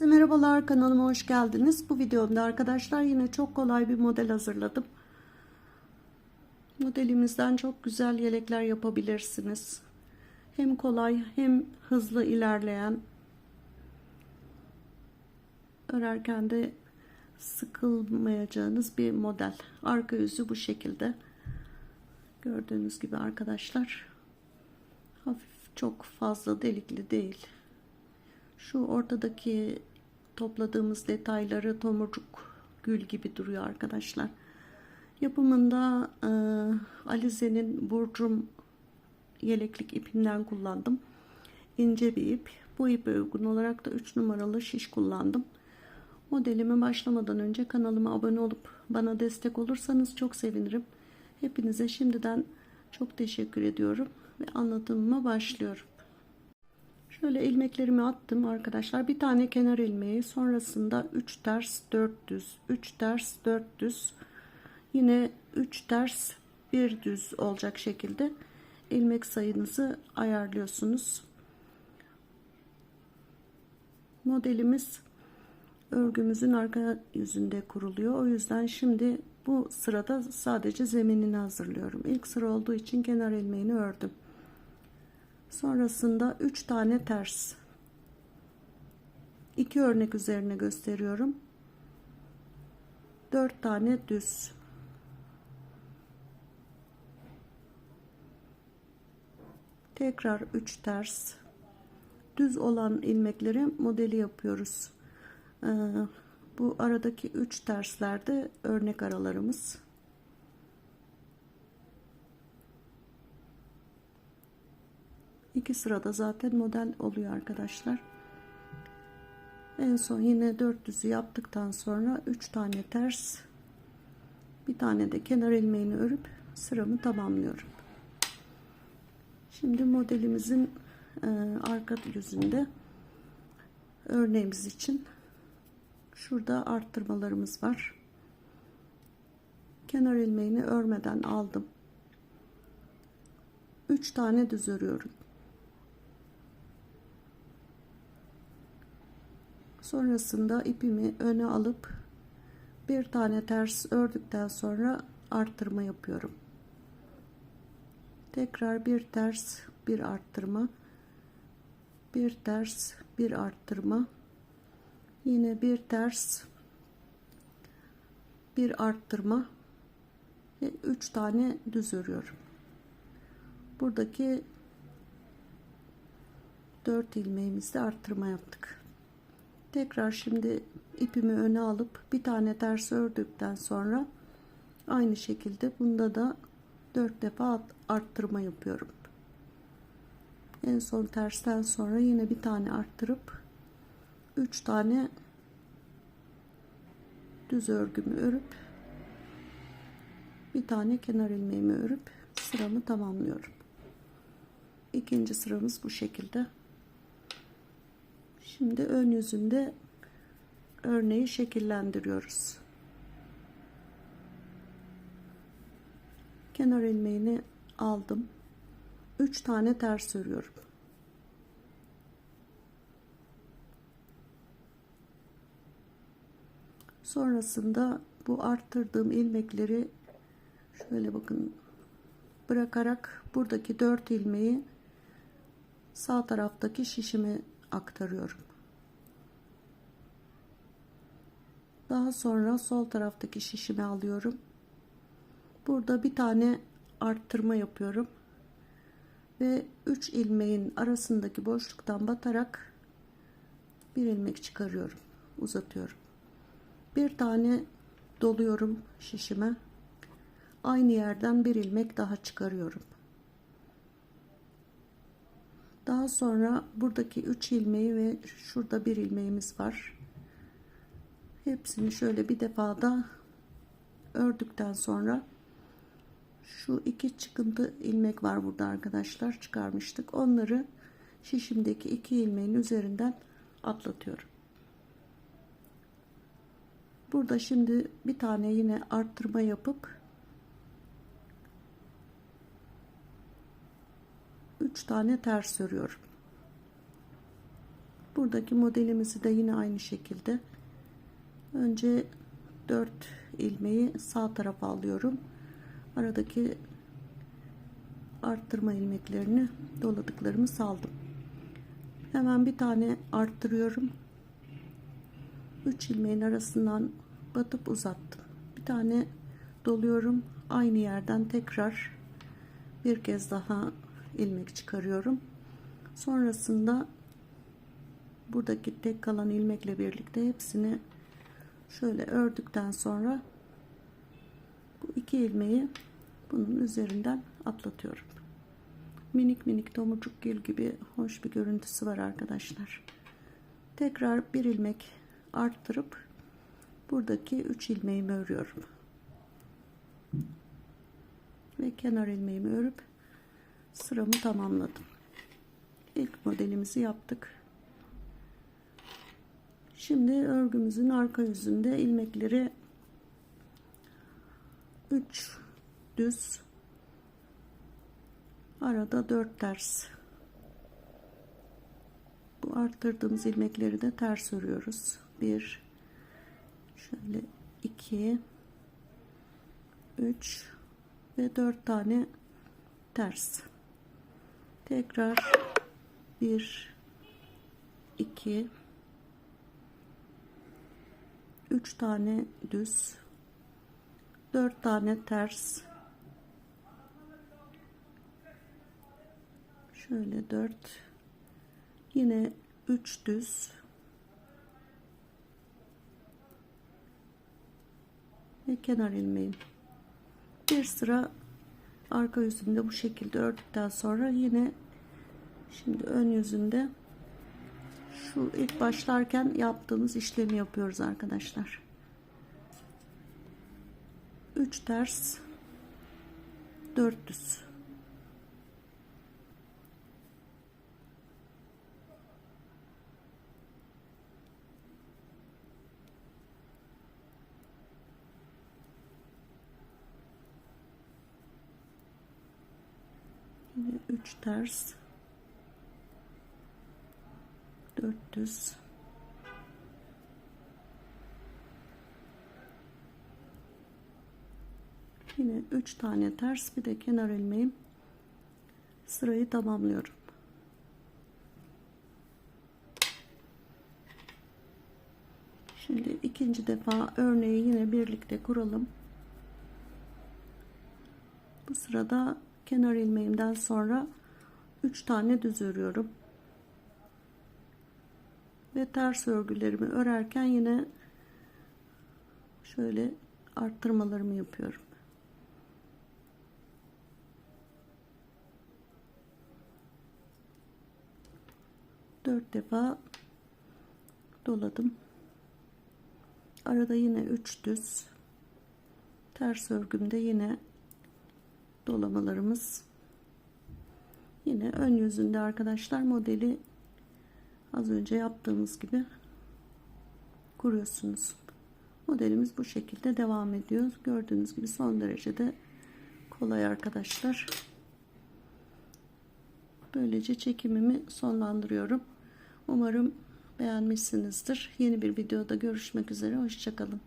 Herkese merhabalar kanalıma hoş geldiniz. Bu videomda arkadaşlar yine çok kolay bir model hazırladım. Modelimizden çok güzel yelekler yapabilirsiniz. Hem kolay hem hızlı ilerleyen örerken de sıkılmayacağınız bir model. Arka yüzü bu şekilde. Gördüğünüz gibi arkadaşlar hafif çok fazla delikli değil. Şu ortadaki topladığımız detayları tomurcuk gül gibi duruyor arkadaşlar. Yapımında e, Alize'nin burcum yeleklik ipinden kullandım. İnce bir ip. Bu ipe uygun olarak da 3 numaralı şiş kullandım. Modelime başlamadan önce kanalıma abone olup bana destek olursanız çok sevinirim. Hepinize şimdiden çok teşekkür ediyorum ve anlatımıma başlıyorum. Şöyle ilmeklerimi attım arkadaşlar. Bir tane kenar ilmeği sonrasında 3 ters 4 düz 3 ters 4 düz yine 3 ters 1 düz olacak şekilde ilmek sayınızı ayarlıyorsunuz. Modelimiz örgümüzün arka yüzünde kuruluyor. O yüzden şimdi bu sırada sadece zeminini hazırlıyorum. İlk sıra olduğu için kenar ilmeğini ördüm. Sonrasında 3 tane ters. 2 örnek üzerine gösteriyorum. 4 tane düz. Tekrar 3 ters. Düz olan ilmekleri modeli yapıyoruz. Ee, bu aradaki 3 terslerde örnek aralarımız. İki sırada zaten model oluyor arkadaşlar. En son yine 400'ü yaptıktan sonra 3 tane ters bir tane de kenar ilmeğini örüp sıramı tamamlıyorum. Şimdi modelimizin e, arka yüzünde örneğimiz için şurada arttırmalarımız var. Kenar ilmeğini örmeden aldım. 3 tane düz örüyorum. Sonrasında ipimi öne alıp bir tane ters ördükten sonra arttırma yapıyorum. Tekrar bir ters, bir arttırma. Bir ters, bir arttırma. Yine bir ters, bir arttırma ve 3 tane düz örüyorum. Buradaki 4 ilmeğimizde arttırma yaptık. Tekrar şimdi ipimi öne alıp bir tane ters ördükten sonra aynı şekilde bunda da 4 defa arttırma yapıyorum. En son tersten sonra yine bir tane arttırıp 3 tane düz örgümü örüp bir tane kenar ilmeğimi örüp sıramı tamamlıyorum. İkinci sıramız bu şekilde. Şimdi ön yüzünde örneği şekillendiriyoruz. Kenar ilmeğini aldım. 3 tane ters örüyorum. Sonrasında bu arttırdığım ilmekleri şöyle bakın bırakarak buradaki 4 ilmeği sağ taraftaki şişime aktarıyorum. Daha sonra sol taraftaki şişimi alıyorum. Burada bir tane arttırma yapıyorum. Ve 3 ilmeğin arasındaki boşluktan batarak bir ilmek çıkarıyorum. Uzatıyorum. Bir tane doluyorum şişime. Aynı yerden bir ilmek daha çıkarıyorum. Daha sonra buradaki 3 ilmeği ve şurada bir ilmeğimiz var. Hepsini şöyle bir defada ördükten sonra şu iki çıkıntı ilmek var burada arkadaşlar çıkarmıştık. Onları şişimdeki iki ilmeğin üzerinden atlatıyorum. Burada şimdi bir tane yine arttırma yapıp 3 tane ters örüyorum. Buradaki modelimizi de yine aynı şekilde önce 4 ilmeği sağ tarafa alıyorum. Aradaki arttırma ilmeklerini doladıklarımı saldım. Hemen bir tane arttırıyorum. 3 ilmeğin arasından batıp uzattım. Bir tane doluyorum. Aynı yerden tekrar bir kez daha ilmek çıkarıyorum. Sonrasında buradaki tek kalan ilmekle birlikte hepsini şöyle ördükten sonra bu iki ilmeği bunun üzerinden atlatıyorum. Minik minik tomurcuk gül gibi hoş bir görüntüsü var arkadaşlar. Tekrar bir ilmek arttırıp buradaki üç ilmeğimi örüyorum. Ve kenar ilmeğimi örüp sıramı tamamladım. İlk modelimizi yaptık. Şimdi örgümüzün arka yüzünde ilmekleri 3 düz arada 4 ters. Bu arttırdığımız ilmekleri de ters örüyoruz. 1 şöyle 2 3 ve 4 tane ters. Tekrar 1 2 3 tane düz. 4 tane ters. Şöyle 4 yine 3 düz. Ve kenar ilmeğim. Bir sıra arka yüzünde bu şekilde ördükten sonra yine şimdi ön yüzünde şu ilk başlarken yaptığımız işlemi yapıyoruz arkadaşlar. 3 ters 4 düz. Yine 3 ters 4 düz yine 3 tane ters bir de kenar ilmeğim sırayı tamamlıyorum. Şimdi ikinci defa örneği yine birlikte kuralım. Bu sırada kenar ilmeğimden sonra 3 tane düz örüyorum ve ters örgülerimi örerken yine şöyle arttırmalarımı yapıyorum. Dört defa doladım. Arada yine üç düz. Ters örgümde yine dolamalarımız. Yine ön yüzünde arkadaşlar modeli az önce yaptığımız gibi kuruyorsunuz. Modelimiz bu şekilde devam ediyor. Gördüğünüz gibi son derece de kolay arkadaşlar. Böylece çekimimi sonlandırıyorum. Umarım beğenmişsinizdir. Yeni bir videoda görüşmek üzere. Hoşçakalın.